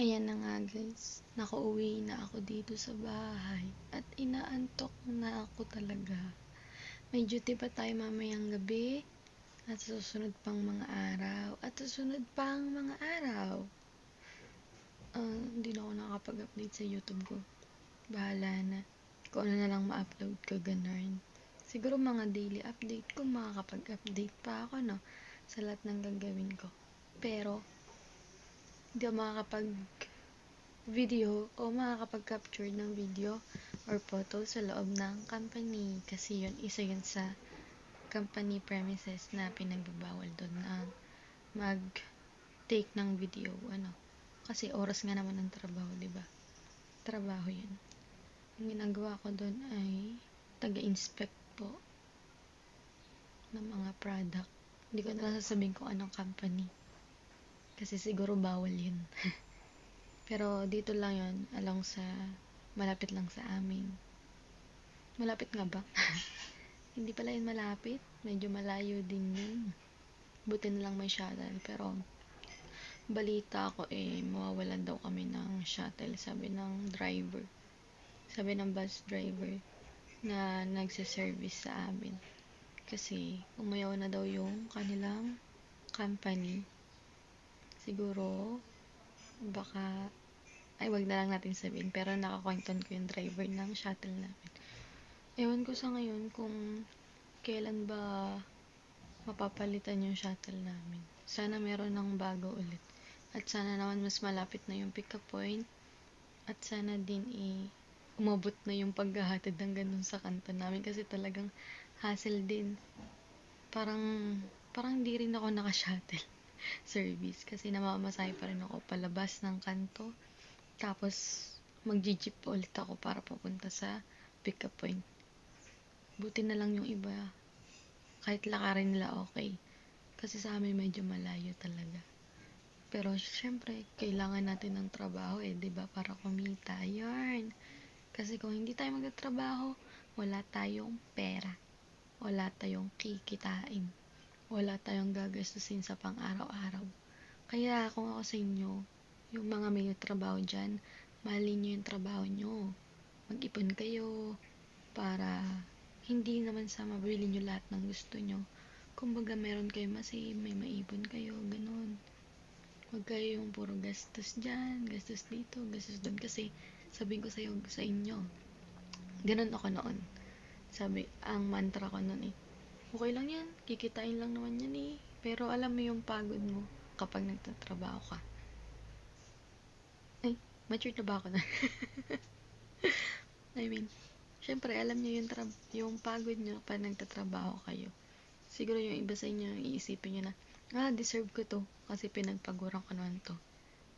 Ayan na nga guys, nakauwi na ako dito sa bahay at inaantok na ako talaga. May duty pa tayo mamayang gabi at susunod pang mga araw at susunod pang mga araw. Ah, hindi na ako nakakapag-update sa YouTube ko. Bahala na. Kung ano na lang ma-upload ko, ganun. Siguro mga daily update ko, makakapag-update pa ako, no? Sa lahat ng gagawin ko. Pero, hindi ako makakapag video o makakapag-capture ng video or photo sa loob ng company. Kasi yun, isa yun sa company premises na pinagbabawal doon na mag take ng video ano. Kasi oras nga naman ng trabaho di ba? Trabaho yun. Ang ginagawa ko doon ay taga-inspect po ng mga product. Hindi ko na sasabihin kung anong company kasi siguro bawal yun. Pero dito lang yun, along sa, malapit lang sa amin. Malapit nga ba? Hindi pala yun malapit. Medyo malayo din yun. Buti na lang may shuttle. Pero, balita ko eh, mawawalan daw kami ng shuttle. Sabi ng driver. Sabi ng bus driver na nagsa-service sa amin. Kasi, umayaw na daw yung kanilang company siguro baka ay wag na lang natin sabihin pero nakakwenton ko yung driver ng shuttle namin. Ewan ko sa ngayon kung kailan ba mapapalitan yung shuttle namin. Sana meron ng bago ulit. At sana naman mas malapit na yung pick up point. At sana din i umabot na yung paghahatid ng ganun sa kanto namin. Kasi talagang hassle din. Parang parang di rin ako naka-shuttle service. Kasi namamasahe pa rin ako palabas ng kanto. Tapos mag-jeep ulit ako para pupunta sa pick up point. Buti na lang yung iba. Kahit lakarin nila okay. Kasi sa amin medyo malayo talaga. Pero syempre kailangan natin ng trabaho eh 'di ba? Para kumita. Yarn kasi kung hindi tayo magtatrabaho wala tayong pera. Wala tayong kikitain wala tayong gagastusin sa pang-araw-araw. Kaya kung ako sa inyo, yung mga may trabaho dyan, mahalin nyo yung trabaho nyo. Mag-ipon kayo para hindi naman sa mabili nyo lahat ng gusto nyo. Kumbaga meron kayo masave, may maipon kayo, ganun. Huwag kayo yung puro gastos dyan, gastos dito, gastos doon. Kasi sabihin ko sa, sa inyo, ganun ako noon. Sabi, ang mantra ko noon eh, okay lang yan, kikitain lang naman yan eh. Pero alam mo yung pagod mo kapag nagtatrabaho ka. Ay, mature na ba ako na? I mean, syempre, alam niyo yung, tra- yung pagod nyo kapag nagtatrabaho kayo. Siguro yung iba sa inyo, iisipin nyo na, ah, deserve ko to kasi pinagpaguran ko naman to.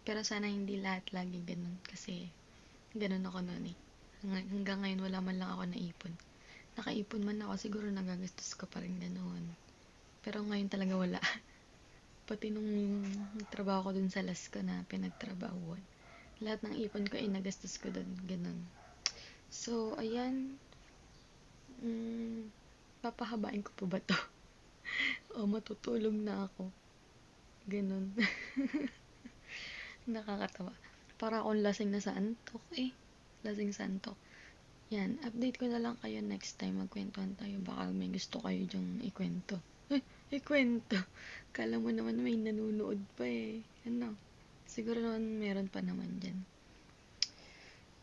Pero sana hindi lahat lagi ganun kasi ganun ako noon eh. Hanggang ngayon wala man lang ako naipon nakaipon man ako, siguro nagagastos ko pa rin ganoon. Pero ngayon talaga wala. Pati nung trabaho ko dun sa las ko na pinagtrabahuan. Lahat ng ipon ko ay nagastos ko dun, ganun. So, ayan. Mm, papahabain ko po ba to? o matutulog na ako. Ganun. Nakakatawa. Para akong lasing na sa antok eh. Lasing sa antok. Yan, update ko na lang kayo next time magkwentuhan tayo. Baka may gusto kayo dyang ikwento. Eh, ikwento. Kala mo naman may nanonood pa eh. Ano? Siguro naman meron pa naman dyan.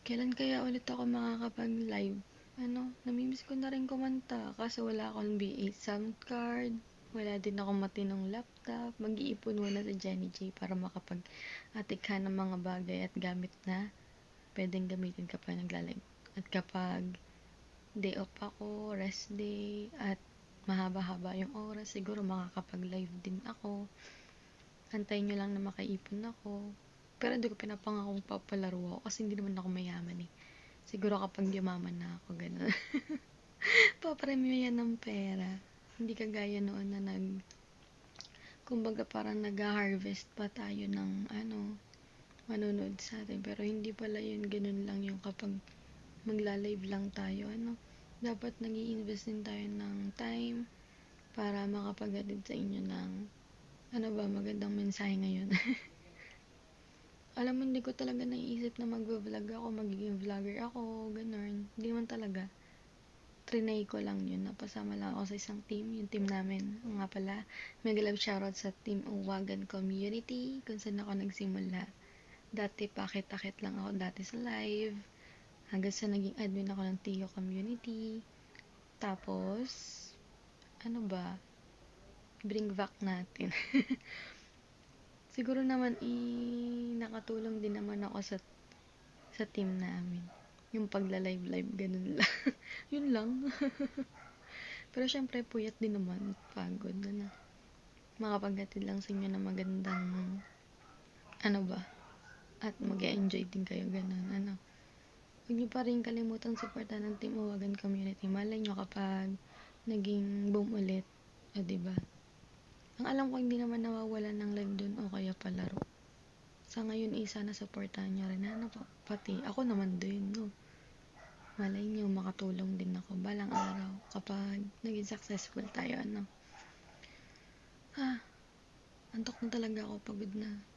Kailan kaya ulit ako makakapag-live? Ano, namimiss ko na rin kumanta. Kaso wala akong B8 sound card. Wala din akong matinong laptop. Mag-iipon muna sa Jenny J para makapag-atik ka ng mga bagay at gamit na pwedeng gamitin kapag nagla-live. At kapag day off ako, rest day, at mahaba-haba yung oras, siguro makakapag-live din ako. Antayin nyo lang na makaipon ako. Pero hindi ko pinapangakong papalaro ako kasi hindi naman ako mayaman eh. Siguro kapag yumaman na ako, gano'n. Papremyo yan ng pera. Hindi kagaya noon na nag kumbaga parang nag-harvest pa tayo ng ano, manonood sa atin. Pero hindi pala yun, ganun lang yung kapag magla-live lang tayo, ano, dapat nag invest din tayo ng time para makapagatid sa inyo ng ano ba, magandang mensahe ngayon. alam mo, hindi ko talaga naiisip na mag-vlog ako, magiging vlogger ako, ganun. Hindi man talaga. Trinay ko lang yun. Napasama lang ako sa isang team, yung team namin. Nga pala, mega love shoutout sa team Uwagan Community, kung saan ako nagsimula. Dati, pakit-akit lang ako dati sa live. Hanggang sa naging admin ako ng Tiyo Community. Tapos, ano ba? Bring back natin. Siguro naman, i nakatulong din naman ako sa sa team namin. Yung pagla-live-live, ganun lang. Yun lang. Pero syempre, puyat din naman. Pagod na na. Makapaghatid lang sa inyo na magandang, ano ba? At mag enjoy din kayo, ganun. Ano? Huwag niyo pa rin kalimutan supportan ng Team Uwagan Community. Malay nyo kapag naging boom ulit. O, diba? Ang alam ko, hindi naman nawawalan ng live dun o kaya palaro. Sa ngayon, isa na supportahan nyo rin. Ano pa? Pati, ako naman din, no? Malay nyo, makatulong din ako balang araw kapag naging successful tayo, ano? Ah, antok na talaga ako, pagod na.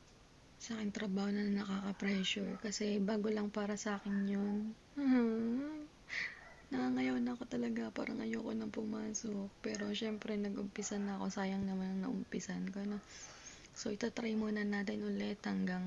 Sa aking trabaho na nakaka-pressure kasi bago lang para sa akin yun. Nangangayaw na ako talaga, parang ayoko nang pumasok. Pero syempre, nag-umpisa na ako, sayang naman na naumpisan ko, no? So, itatry muna natin ulit hanggang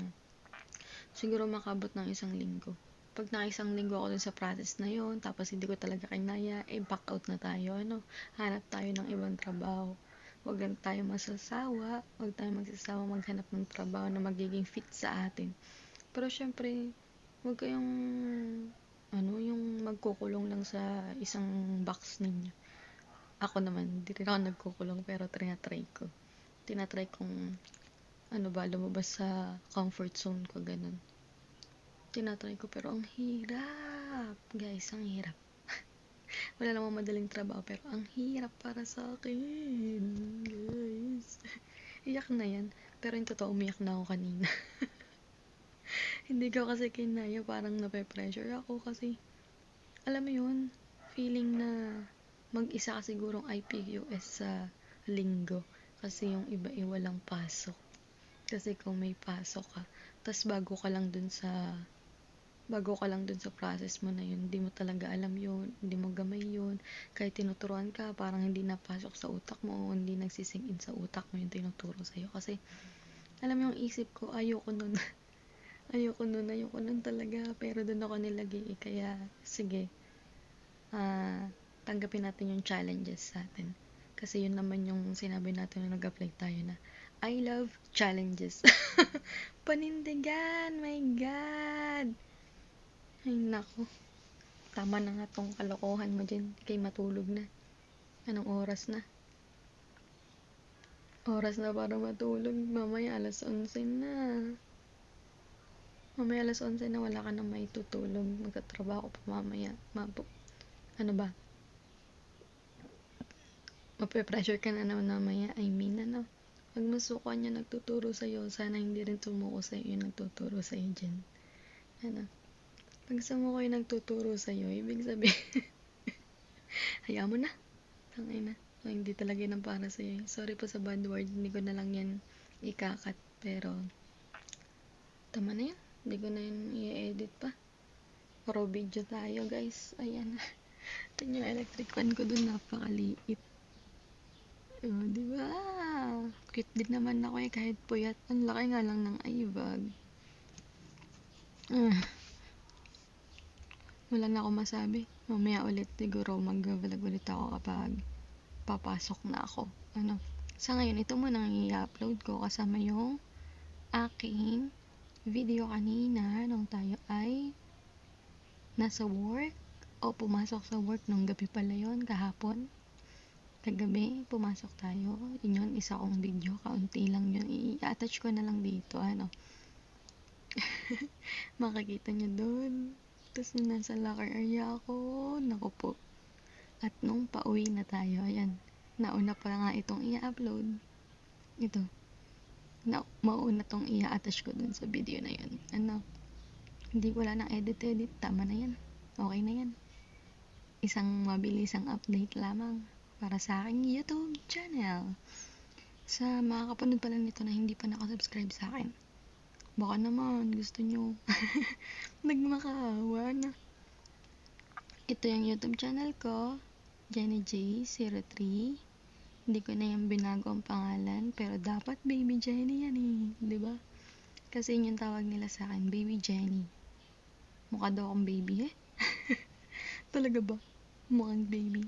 siguro makabot ng isang linggo. Pag na isang linggo ako dun sa process na yon tapos hindi ko talaga kinaya, eh, back out na tayo, ano? Hanap tayo ng ibang trabaho. Huwag lang tayo masasawa, huwag tayo magsasawa maghanap ng trabaho na magiging fit sa atin. Pero syempre, huwag kayong ano, yung magkukulong lang sa isang box ninyo. Ako naman, hindi rin ako nagkukulong pero tinatry ko. Tinatry kong, ano ba, lumabas sa comfort zone ko, ganun. Tinatry ko pero ang hirap. Guys, ang hirap. Wala namang madaling trabaho pero ang hirap para sa akin. Guys. Iyak na yan. Pero yung totoo, umiyak na ako kanina. Hindi ko kasi kinaya, parang nape-pressure ako kasi, alam mo yun, feeling na mag-isa ka sigurong IPQS sa linggo. Kasi yung iba ay walang pasok. Kasi kung may pasok ka, tas bago ka lang dun sa bago ka lang dun sa process mo na yun, hindi mo talaga alam yun, hindi mo gamay yun, kahit tinuturuan ka, parang hindi napasok sa utak mo, hindi nagsising in sa utak mo yung tinuturo sa'yo. Kasi, alam yung isip ko, ayoko nun. ayoko nun, ayoko nun talaga. Pero doon ako nilagay eh. Kaya, sige. Uh, tanggapin natin yung challenges sa atin. Kasi yun naman yung sinabi natin na nag-apply tayo na, I love challenges. Panindigan! My God! Ay, nako. Tama na nga tong kalokohan mo dyan. Kay matulog na. Anong oras na? Oras na para matulog. Mamaya alas 11 na. Mamaya alas 11 na wala ka na maitutulog. Magkatrabaho pa mamaya. Mapo. Ano ba? Mape-pressure ka na naman mamaya. I mean, ano? Pag masukan niya nagtuturo sa'yo, sana hindi rin tumuko sa'yo yung nagtuturo sa'yo dyan. Ano? Pag sumuko yung nagtuturo sa'yo, ibig sabihin, hayaan mo na. Tangay na. So, hindi talaga yun ang para sa'yo. Sorry po sa bad word, hindi ko na lang yan ikakat. Pero, tama na yan. Hindi ko na yun i-edit pa. Pro video tayo, guys. Ayan. Ito yung electric fan ko dun. Napakaliit. Oh, di ba? Cute din naman ako eh, kahit puyat. Ang laki nga lang ng iBag. Ah. Wala na ako masabi. Mamaya ulit siguro mag-vlog ulit ako kapag papasok na ako. Ano? Sa ngayon, ito mo nang i-upload ko kasama yung aking video kanina nung tayo ay nasa work. O pumasok sa work nung gabi pala yon kahapon. Kagabi pumasok tayo. Yun yun isa kong video. Kaunti lang yun. I-attach ko na lang dito ano? Makikita nyo doon tapos nasa locker area ako naku po at nung pauwi na tayo ayan nauna pa nga itong i-upload ito na mauna tong i-attach ko dun sa video na yun. Ano, hindi wala nang edit-edit, tama na yan. Okay na yan. Isang mabilisang update lamang para sa aking YouTube channel. Sa mga kapanood pa lang nito na hindi pa nakasubscribe sa akin, Baka naman, gusto nyo. Nagmakaawa na. Ito yung YouTube channel ko, Jenny J03. Hindi ko na yung binago ang pangalan, pero dapat Baby Jenny yan eh, ba? Kasi yun yung tawag nila sa akin, Baby Jenny. Mukha daw akong baby eh. Talaga ba? Mukhang baby.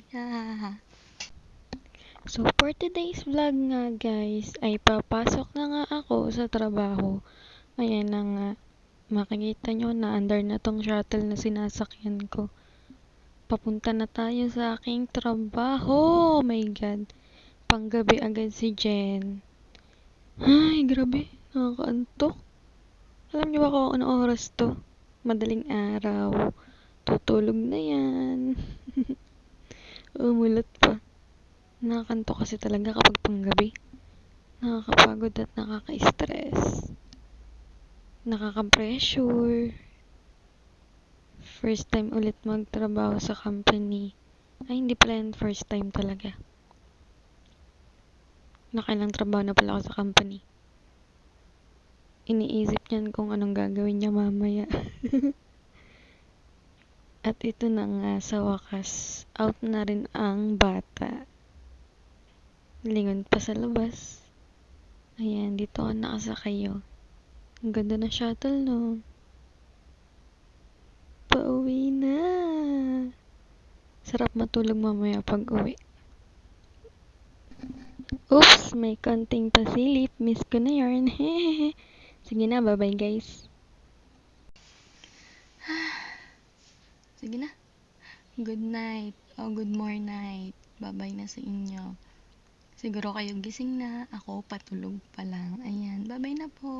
So, for today's vlog nga guys, ay papasok na nga ako sa trabaho. Ayan na nga. Makikita nyo na under na tong shuttle na sinasakyan ko. Papunta na tayo sa aking trabaho. Oh my God. Panggabi agad si Jen. Ay, grabe. Nakakaantok. Alam niyo ba kung ano oras to? Madaling araw. Tutulog na yan. Umulat pa. Nakakanto kasi talaga kapag panggabi. Nakakapagod at nakaka-stress. Nakaka-pressure. First time ulit magtrabaho sa company. Ay, hindi pala yan first time talaga. Nakailang trabaho na pala ako sa company. Iniisip niyan kung anong gagawin niya mamaya. At ito na nga sa wakas, out na rin ang bata. Lingon pa sa labas. Ayan, dito ako nakasakay oh. Ang ganda ng shuttle, no? Pauwi na. Sarap matulog mamaya pag uwi. Oops, may konting pasilip. Miss ko na yarn. Sige na, bye-bye guys. Sige na. Good night. O good morning night. Bye-bye na sa inyo. Siguro kayo gising na. Ako patulog pa lang. Ayan. Bye-bye na po.